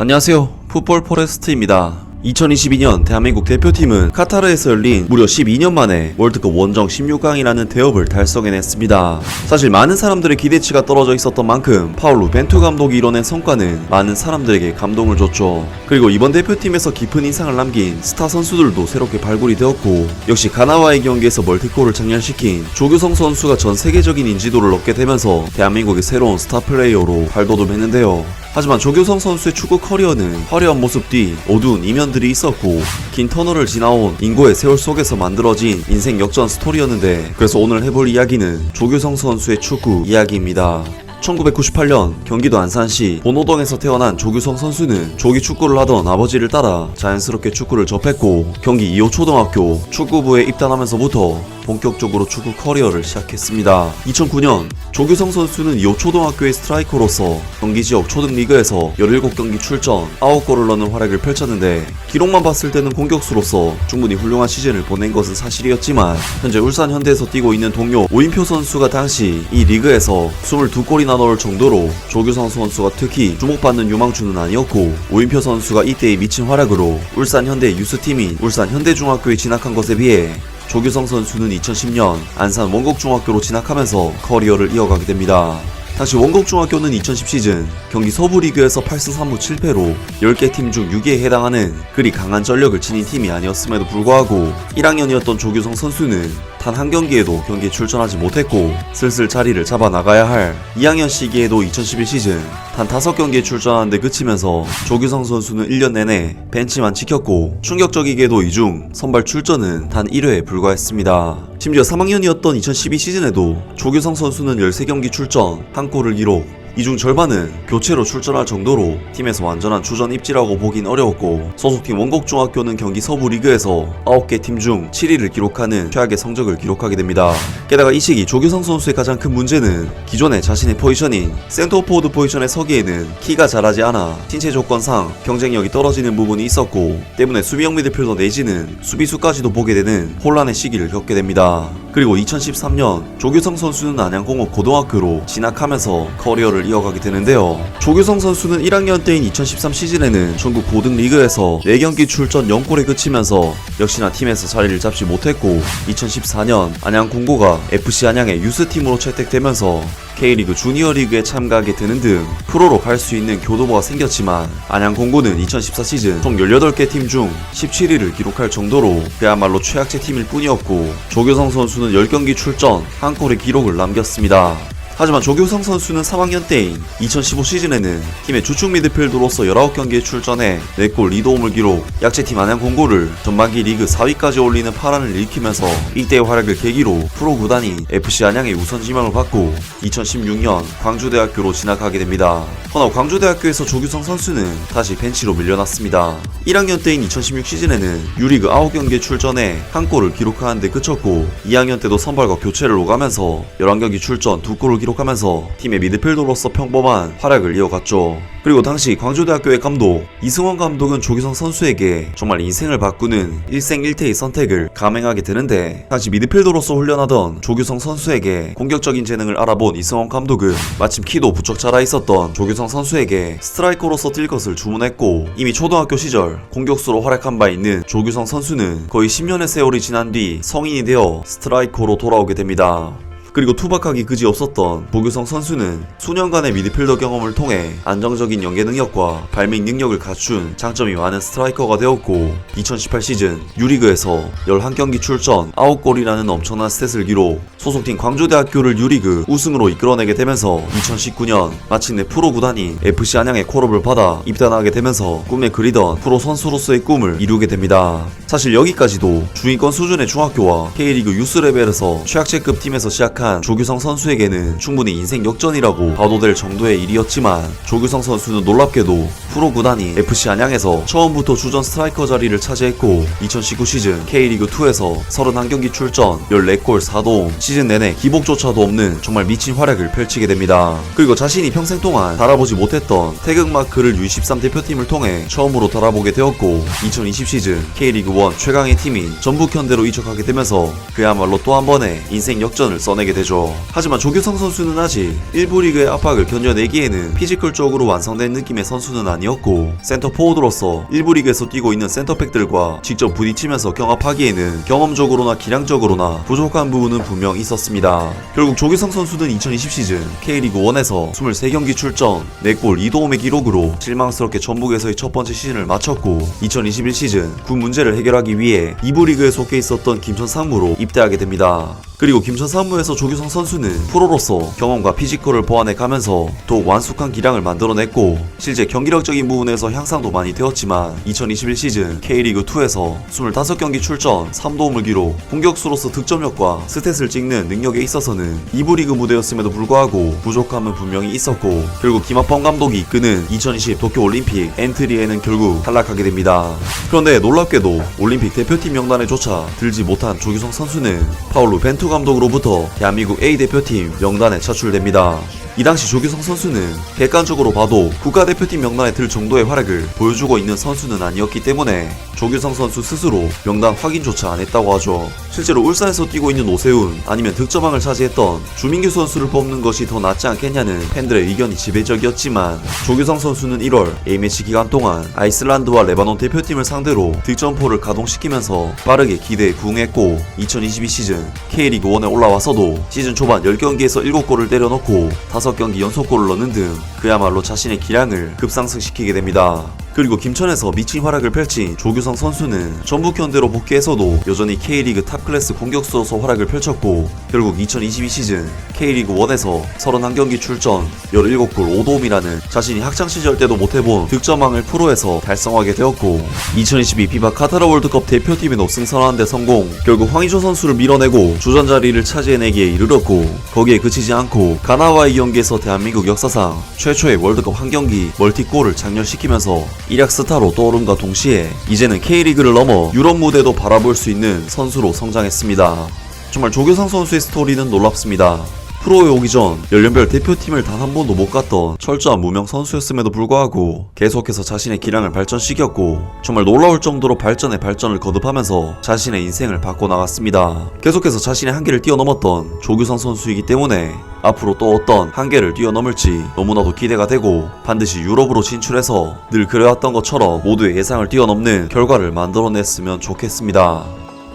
안녕하세요. 풋볼 포레스트입니다. 2022년 대한민국 대표팀은 카타르에서 열린 무려 12년 만에 월드컵 원정 16강이라는 대업을 달성해냈습니다. 사실 많은 사람들의 기대치가 떨어져 있었던 만큼 파울루 벤투 감독이 이뤄낸 성과는 많은 사람들에게 감동을 줬죠. 그리고 이번 대표팀에서 깊은 인상을 남긴 스타 선수들도 새롭게 발굴이 되었고 역시 가나와의 경기에서 멀티골을 장렬시킨 조규성 선수가 전 세계적인 인지도를 얻게 되면서 대한민국의 새로운 스타 플레이어로 발돋움했는데요. 하지만 조규성 선수의 축구 커리어는 화려한 모습 뒤 어두운 이면들이 있었고 긴 터널을 지나온 인고의 세월 속에서 만들어진 인생 역전 스토리였는데 그래서 오늘 해볼 이야기는 조규성 선수의 축구 이야기입니다. 1998년 경기도 안산시 본호동에서 태어난 조규성 선수는 조기 축구를 하던 아버지를 따라 자연스럽게 축구를 접했고 경기 2호 초등학교 축구부에 입단하면서부터 본격적으로 축구 커리어를 시작했습니다. 2009년 조규성 선수는 2호 초등학교의 스트라이커로서 경기 지역 초등리그에서 17경기 출전 9골을 넣는 활약을 펼쳤는데 기록만 봤을 때는 공격수로서 충분히 훌륭한 시즌을 보낸 것은 사실이었지만 현재 울산 현대에서 뛰고 있는 동료 오인표 선수가 당시 이 리그에서 22골이나 넣을 정도로 조규성 선수가 특히 주목받는 유망주는 아니었고 오인표 선수가 이때의 미친 활약으로 울산 현대 유스팀인 울산 현대중학교에 진학한 것에 비해 조규성 선수는 2010년 안산 원곡중학교로 진학하면서 커리어를 이어가게 됩니다. 당시 원곡중학교는 2010 시즌 경기 서부리그에서 8승 3무 7패로 10개 팀 중 6위에 해당하는 그리 강한 전력을 지닌 팀이 아니었음에도 불구하고 1학년이었던 조규성 선수는 단 한 경기에도 경기에 출전하지 못했고 슬슬 자리를 잡아 나가야 할 2학년 시기에도 2011 시즌 단 5경기에 출전하는데 그치면서 조규성 선수는 1년 내내 벤치만 지켰고 충격적이게도 이중 선발 출전은 단 1회에 불과했습니다. 심지어 3학년이었던 2012 시즌에도 조규성 선수는 13경기 출전, 한 골을 기록, 이 중 절반은 교체로 출전할 정도로 팀에서 완전한 주전 입지라고 보긴 어려웠고 소속팀 원곡중학교는 경기 서부 리그에서 9개 팀 중 7위를 기록하는 최악의 성적을 기록하게 됩니다. 게다가 이 시기 조규성 선수의 가장 큰 문제는 기존의 자신의 포지션인 센터포워드 포지션에 서기에는 키가 자라지 않아 신체 조건상 경쟁력이 떨어지는 부분이 있었고 때문에 수비형 미드필더 내지는 수비수까지도 보게 되는 혼란의 시기를 겪게 됩니다. 그리고 2013년 조규성 선수는 안양공업 고등학교로 진학하면서 커리어를 이어가게 되는데요. 조규성 선수는 1학년 때인 2013 시즌에는 전국 고등 리그에서 4경기 출전 0골에 그치면서 역시나 팀에서 자리를 잡지 못했고 2014년 안양 공고가 FC 안양의 유스팀으로 채택되면서 K리그 주니어 리그에 참가하게 되는 등 프로로 갈 수 있는 교도보가 생겼지만 안양 공고는 2014 시즌 총 18개 팀 중 17위를 기록할 정도로 그야말로 최악체 팀일 뿐이었고 조규성 선수는 10경기 출전 한 골의 기록을 남겼습니다. 하지만 조규성 선수는 3학년 때인 2015 시즌에는 팀의 주축 미드필더로서 19경기에 출전해 4골 2도움을 기록 약체팀 안양 공고를 전반기 리그 4위까지 올리는 파란을 일으키면서 이때의 활약을 계기로 프로 구단인 FC 안양의 우선 지명을 받고 2016년 광주대학교로 진학하게 됩니다. 허나 광주대학교에서 조규성 선수는 다시 벤치로 밀려났습니다. 1학년 때인 2016 시즌에는 유리그 9경기에 출전해 한 골을 기록하는데 그쳤고 2학년 때도 선발과 교체를 오가면서 11경기 출전 2골을 기록 하면서 팀의 미드필더로서 평범한 활약을 이어갔죠. 그리고 당시 광주대학교의 감독 이승원 감독은 조규성 선수에게 정말 인생을 바꾸는 일생일퇴의 선택을 감행하게 되는데 당시 미드필더로서 훈련하던 조규성 선수에게 공격적인 재능을 알아본 이승원 감독은 마침 키도 부쩍 자라 있었던 조규성 선수에게 스트라이커로서 뛸 것을 주문했고 이미 초등학교 시절 공격수로 활약한 바 있는 조규성 선수는 거의 10년의 세월이 지난 뒤 성인이 되어 스트라이커로 돌아오게 됩니다. 그리고 투박하기 그지 없었던 보규성 선수는 수년간의 미드필더 경험을 통해 안정적인 연계 능력과 발밍 능력을 갖춘 장점이 많은 스트라이커가 되었고 2018 시즌 유리그에서 11경기 출전 9골이라는 엄청난 스탯을 기록 소속팀 광주대학교를 유리그 우승으로 이끌어내게 되면서 2019년 마침내 프로 구단인 FC 안양의 콜업을 받아 입단하게 되면서 꿈에 그리던 프로 선수로서의 꿈을 이루게 됩니다. 사실 여기까지도 중위권 수준의 중학교와 K리그 유스 레벨에서 최악체급 팀에서 시작 한 조규성 선수에게는 충분히 인생 역전이라고 봐도 될 정도의 일이었지만 조규성 선수는 놀랍게도 프로 구단인 FC 안양에서 처음부터 주전 스트라이커 자리를 차지했고 2019 시즌 K리그2에서 31경기 출전 14골 4도움 시즌 내내 기복조차도 없는 정말 미친 활약을 펼치게 됩니다. 그리고 자신이 평생 동안 달아보지 못했던 태극마크를 U23 대표팀을 통해 처음으로 달아보게 되었고 2020 시즌 K리그1 최강의 팀인 전북현대로 이적하게 되면서 그야말로 또 한 번의 인생 역전을 써내게 보내게 되죠. 하지만 조규성 선수는 아직 1부 리그의 압박을 견뎌내기에는 피지컬적으로 완성된 느낌의 선수는 아니었고 센터 포워드로서 1부 리그에서 뛰고 있는 센터백들과 직접 부딪히면서 경합하기에는 경험적으로나 기량적으로나 부족한 부분은 분명 있었습니다. 결국 조규성 선수는 2020 시즌 K리그 1에서 23경기 출전, 4골 2도움의 기록으로 실망스럽게 전북에서의 첫 번째 시즌을 마쳤고 2021 시즌 군 문제를 해결하기 위해 2부 리그에 속해 있었던 김천 상무로 입대하게 됩니다. 그리고 김천 상무에서 조규성 선수는 프로로서 경험과 피지컬을 보완해 가면서 더욱 완숙한 기량을 만들어냈고 실제 경기력적인 부분에서 향상도 많이 되었지만 2021 시즌 K리그 2에서 25경기 출전 3도움을 기록 공격수로서 득점력과 스탯을 찍는 능력에 있어서는 2부 리그 무대였음에도 불구하고 부족함은 분명히 있었고 결국 김학범 감독이 이끄는 2020 도쿄 올림픽 엔트리에는 결국 탈락하게 됩니다. 그런데 놀랍게도 올림픽 대표팀 명단에조차 들지 못한 조규성 선수는 파울루 벤투 감독으로부터 대한민국 A 대표팀 명단에 차출됩니다. 이 당시 조규성 선수는 객관적으로 봐도 국가대표팀 명단에 들 정도의 활약을 보여주고 있는 선수는 아니었기 때문에 조규성 선수 스스로 명단 확인조차 안 했다고 하죠. 실제로 울산에서 뛰고 있는 오세훈 아니면 득점왕을 차지했던 주민규 선수를 뽑는 것이 더 낫지 않겠냐는 팬들의 의견이 지배적이었지만 조규성 선수는 1월 A매치 기간 동안 아이슬란드와 레바논 대표팀을 상대로 득점포를 가동시키면서 빠르게 기대에 부응했고 2022 시즌 K리그 1에 올라와서도 시즌 초반 10경기에서 7골을 때려넣고 5 경기 연속골을 넣는 등 그야말로 자신의 기량을 급상승시키게 됩니다. 그리고 김천에서 미친 활약을 펼친 조규성 선수는 전북 현대로 복귀해서도 여전히 K리그 탑클래스 공격수로서 활약을 펼쳤고 결국 2022 시즌 K리그 1에서 31경기 출전 17골 5도움이라는 자신이 학창 시절 때도 못해본 득점왕을 프로에서 달성하게 되었고 2022 피바 카타르 월드컵 대표팀에도 승선하는데 성공. 결국 황의조 선수를 밀어내고 주전 자리를 차지해내기에 이르렀고 거기에 그치지 않고 가나와의 경기에서 대한민국 역사상 최초의 월드컵 한 경기 멀티골을 장렬시키면서 일약 스타로 떠오름과 동시에 이제는 K리그를 넘어 유럽 무대도 바라볼 수 있는 선수로 성장했습니다. 정말 조규성 선수의 스토리는 놀랍습니다. 프로에 오기 전 연령별 대표팀을 단 한 번도 못 갔던 철저한 무명 선수였음에도 불구하고 계속해서 자신의 기량을 발전시켰고 정말 놀라울 정도로 발전에 발전을 거듭하면서 자신의 인생을 바꿔나갔습니다. 계속해서 자신의 한계를 뛰어넘었던 조규성 선수이기 때문에 앞으로 또 어떤 한계를 뛰어넘을지 너무나도 기대가 되고 반드시 유럽으로 진출해서 늘 그래왔던 것처럼 모두의 예상을 뛰어넘는 결과를 만들어냈으면 좋겠습니다.